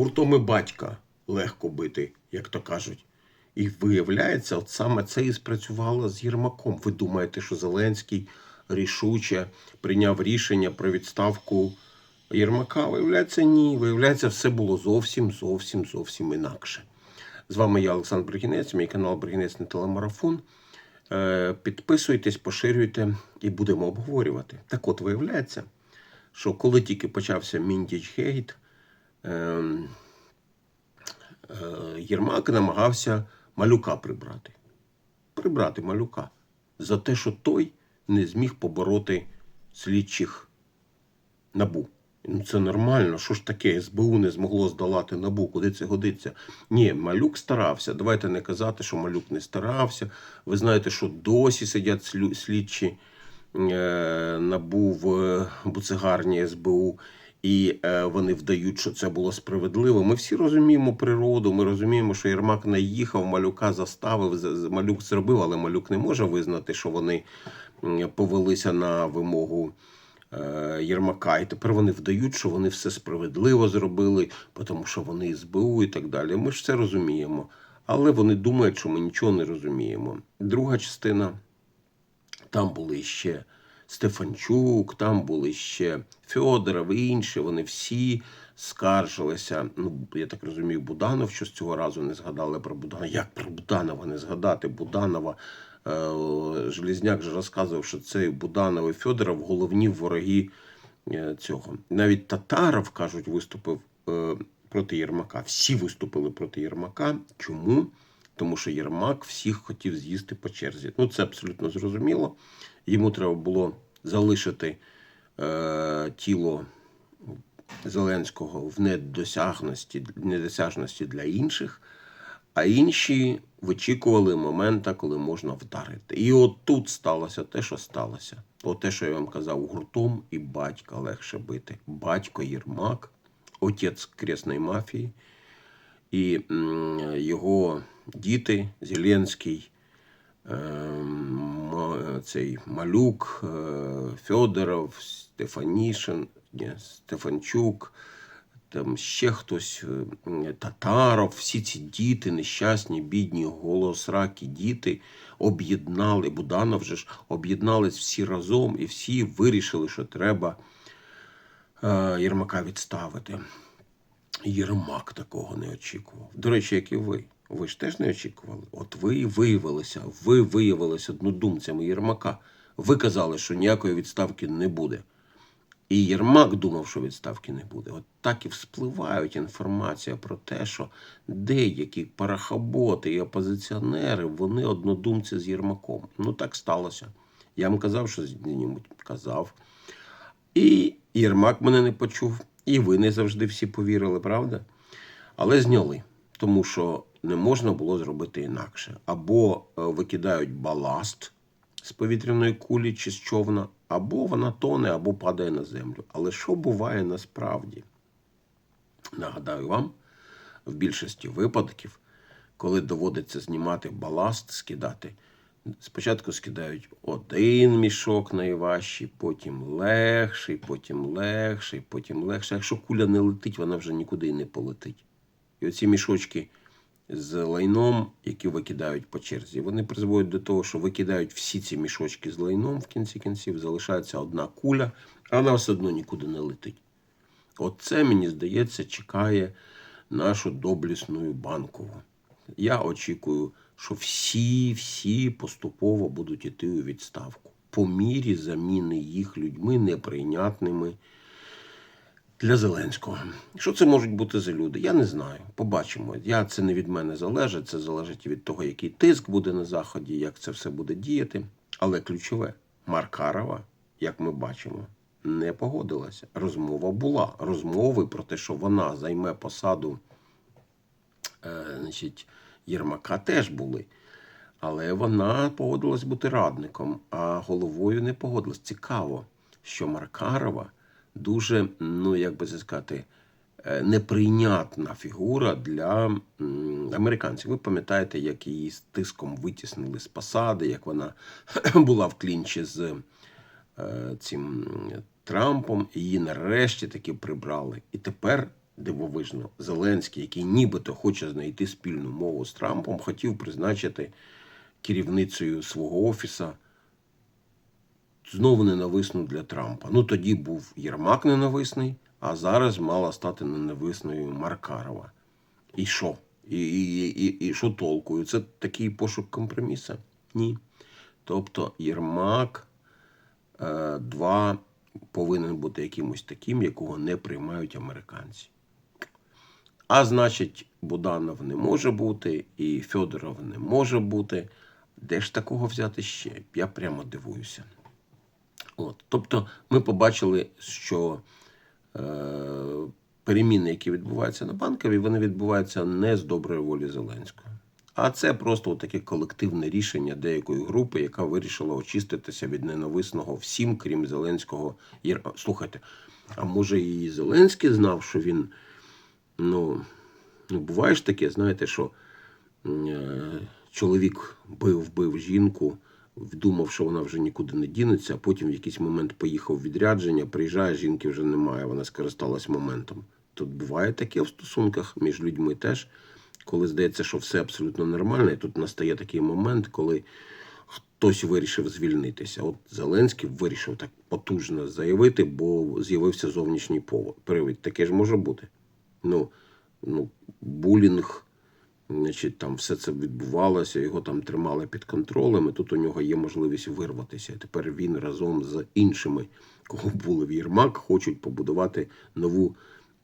гуртом і батька легко бити, як то кажуть. І виявляється, от саме це і спрацювало з Єрмаком. Ви думаєте, що Зеленський рішуче прийняв рішення про відставку Єрмака? Виявляється, ні. Виявляється, все було зовсім, зовсім, зовсім інакше. З вами я, Олександр Бригінець, мій канал Бригінець на телемарафон. Е, Підписуйтесь, поширюйте і будемо обговорювати. Так от, виявляється, що коли тільки почався Міндіч Гейт, Єрмак намагався малюка прибрати. Прибрати малюка за те, що той не зміг побороти слідчих набу. Ну, це нормально. Що ж таке? СБУ не змогло здолати набу, куди це годиться? Ні, малюк старався. Давайте не казати, що малюк не старався. Ви знаєте, що досі сидять слідчі е, набу в е, буцегарні СБУ, і е, вони вдають, що це було справедливо. Ми всі розуміємо природу. Ми розуміємо, що Єрмак наїхав, малюка заставив, малюк зробив, але малюк не може визнати, що вони повелися на вимогу. е, Єрмака, і тепер вони вдають, що вони все справедливо зробили, тому що вони СБУ і так далі. Ми ж це розуміємо. Але вони думають, що ми нічого не розуміємо. Друга частина там були ще Стефанчук, там були ще Федоров і інші. Вони всі скаржилися. Ну, я так розумію, Буданов, що з цього разу не згадали про Буданова. Як про Буданова не згадати? Буданова е, Желізняк же розказував, що це Буданов і Федоров головні вороги е, цього. Навіть Татаров, кажуть, виступив е, проти Єрмака. Всі виступили проти Єрмака. Чому? Тому що Єрмак всіх хотів з'їсти по черзі. Ну, це абсолютно зрозуміло. Йому треба було залишити е, тіло Зеленського в недосяжності, недосяжності для інших, а інші вичікували момента, коли можна вдарити. І от тут сталося те, що сталося. От те, що я вам казав, гуртом і батька легше бити. Батько Єрмак, отець кресної мафії, і його діти Зеленський, ем, цей Малюк, е, Федоров, Стефанішин, ні, Стефанчук, там ще хтось, е, Татаров, всі ці діти, нещасні, бідні, голосракі діти об'єднали, Буданов вже ж об'єднались всі разом і всі вирішили, що треба е, Єрмака відставити. Єрмак такого не очікував. До речі, як і ви. Ви ж теж не очікували. От ви і виявилися, ви виявилися однодумцями Єрмака. Ви казали, що ніякої відставки не буде. І Єрмак думав, що відставки не буде. От так і вспливають інформація про те, що деякі парахоботи і опозиціонери, вони однодумці з Єрмаком. Ну так сталося. Я вам казав, що з-небудь казав. І Єрмак мене не почув, і ви не завжди всі повірили, правда? Але зняли, тому що не можна було зробити інакше. Або е, викидають баласт з повітряної кулі чи з човна, або вона тоне, або падає на землю. Але що буває насправді? Нагадаю вам, в більшості випадків, коли доводиться знімати баласт, скидати, спочатку скидають один мішок найважчий, потім легший, потім легший, потім легший. Якщо куля не летить, вона вже нікуди і не полетить. І оці мішочки з лайном, які викидають по черзі, вони призводять до того, що викидають всі ці мішочки з лайном в кінці кінців, залишається одна куля, а вона все одно нікуди не летить. Оце, мені здається, чекає нашу доблісну банкову. Я очікую, що всі, всі поступово будуть іти у відставку по мірі заміни їх людьми неприйнятними для Зеленського. Що це можуть бути за люди? Я не знаю. Побачимо. Я це не від мене залежить. Це залежить від того, який тиск буде на заході, як це все буде діяти. Але ключове, Маркарова, як ми бачимо, не погодилася. Розмова була. Розмови про те, що вона займе посаду е, значить, Єрмака, теж були. Але вона погодилась бути радником, а головою не погодилась. Цікаво, що Маркарова дуже, ну як би це сказати, е, неприйнятна фігура для американців. Ви пам'ятаєте, як її з тиском витіснили з посади, як вона була в клінчі з е, цим Трампом, її нарешті таки прибрали. І тепер дивовижно, Зеленський, який нібито хоче знайти спільну мову з Трампом, хотів призначити керівницею свого офіса знову ненависну для Трампа. Ну тоді був Єрмак ненависний, а зараз мала стати ненависною Маркарова. І що? І, і, і, і що толкою? Це такий пошук компроміса? Ні. Тобто Єрмак е, 2 повинен бути якимось таким, якого не приймають американці. А значить, Буданов не може бути, і Федоров не може бути. Де ж такого взяти ще? Я прямо дивуюся. От. Тобто ми побачили, що е, переміни, які відбуваються на банковій, вони відбуваються не з доброї волі Зеленського. А це просто таке колективне рішення деякої групи, яка вирішила очиститися від ненависного всім, крім Зеленського. Слухайте, а може і Зеленський знав, що він, ну, ну буває ж таке, знаєте, що е, чоловік бив, бив жінку, думав, що вона вже нікуди не дінеться, а потім в якийсь момент поїхав в відрядження, приїжджає, жінки вже немає, вона скористалась моментом. Тут буває таке в стосунках між людьми теж, коли здається, що все абсолютно нормально, і тут настає такий момент, коли хтось вирішив звільнитися. От Зеленський вирішив так потужно заявити, бо з'явився зовнішній. Привід. Таке ж може бути. Ну, ну, булінг, значить, там все це відбувалося, його там тримали під контролем, і тут у нього є можливість вирватися. І тепер він разом з іншими, кого були в Єрмак, хочуть побудувати нову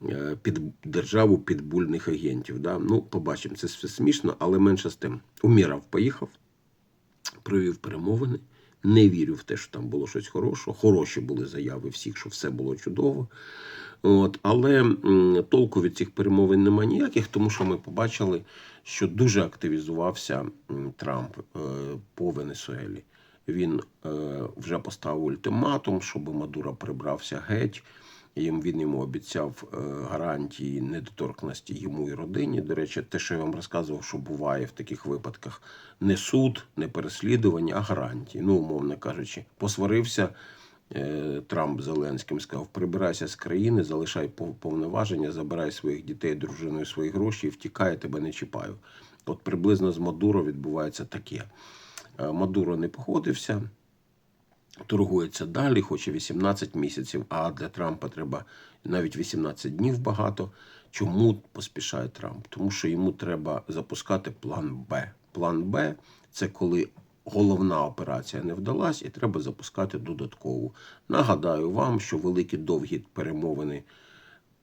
е, під державу підбульних агентів. Да? Ну, побачимо, це все смішно, але менше з тим. Умірав поїхав, провів перемовини. Не вірю в те, що там було щось хорошого. Хороші були заяви всіх, що все було чудово. От, але толку від цих перемовин нема ніяких, тому що ми побачили, що дуже активізувався Трамп е, по Венесуелі. Він е, вже поставив ультиматум, щоб Мадуро прибрався геть. Він йому обіцяв е, гарантії недоторкності йому і родині. До речі, те, що я вам розказував, що буває в таких випадках, не суд, не переслідування, а гарантії. Ну, умовно кажучи, посварився Трамп Зеленським, сказав: прибирайся з країни, залишай повноваження, забирай своїх дітей, дружину і свої гроші, і втікай, я тебе не чіпаю. От приблизно з Мадуро відбувається таке. Е, Мадуро не погодився торгується далі, хоче 18 місяців, а для Трампа треба навіть 18 днів багато. Чому поспішає Трамп? Тому що йому треба запускати план Б. План Б це коли головна операція не вдалась, і треба запускати додаткову. Нагадаю вам, що великі довгі перемовини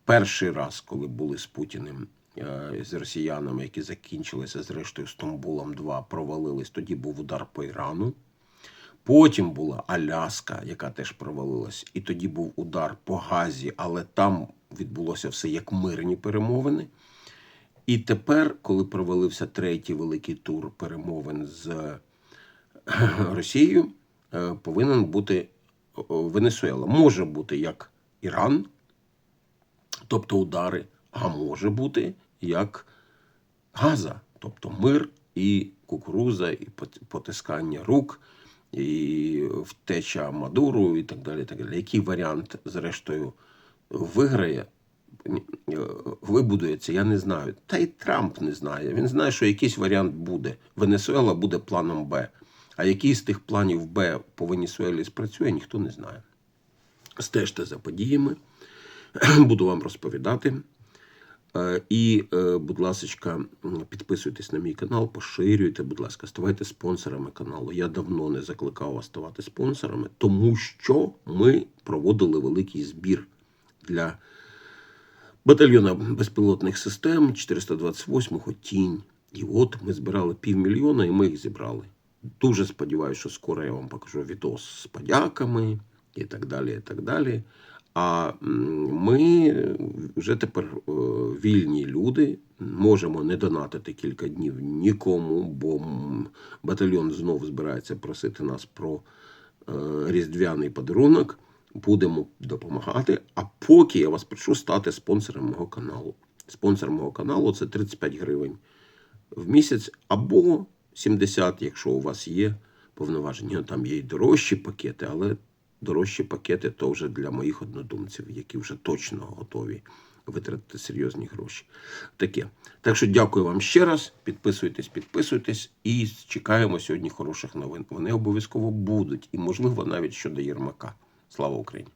перший раз, коли були з Путіним. е, З росіянами, які закінчилися зрештою Стамбулом 2, провалились. Тоді був удар по Ірану. Потім була Аляска, яка теж провалилась, і тоді був удар по Газі, але там відбулося все як мирні перемовини. І тепер, коли провалився третій великий тур перемовин з Росією, е, повинен бути о, Венесуела. Може бути як Іран, тобто удари, а може бути як Газа, тобто мир і кукуруза, і потискання рук, і втеча Мадуру, і так далі. Так далі. Який варіант, зрештою, виграє, е, вибудується, я не знаю. Та й Трамп не знає. Він знає, що якийсь варіант буде. Венесуела буде планом Б. А який з тих планів Б по Венесуелі спрацює, ніхто не знає. Стежте за подіями, буду вам розповідати. Е, І, е, будь ласка, підписуйтесь на мій канал, поширюйте, будь ласка, ставайте спонсорами каналу. Я давно не закликав вас ставати спонсорами, тому що ми проводили великий збір для батальйона безпілотних систем 428-го тінь. І от ми збирали півмільйона, і ми їх зібрали. Дуже сподіваюся, що скоро я вам покажу відос з подяками і так далі. і так далі. А ми вже тепер е, вільні люди, можемо не донатити кілька днів нікому, бо батальйон знов збирається просити нас про е, різдвяний подарунок. Будемо допомагати. А поки я вас прошу стати спонсором мого каналу. Спонсор мого каналу це 35 гривень в місяць або 70, якщо у вас є повноваження. Там є й дорожчі пакети, але дорожчі пакети то вже для моїх однодумців, які вже точно готові витратити серйозні гроші. Таке. Так що дякую вам ще раз. Підписуйтесь, підписуйтесь і чекаємо сьогодні хороших новин. Вони обов'язково будуть, і можливо навіть щодо Єрмака. Слава Україні!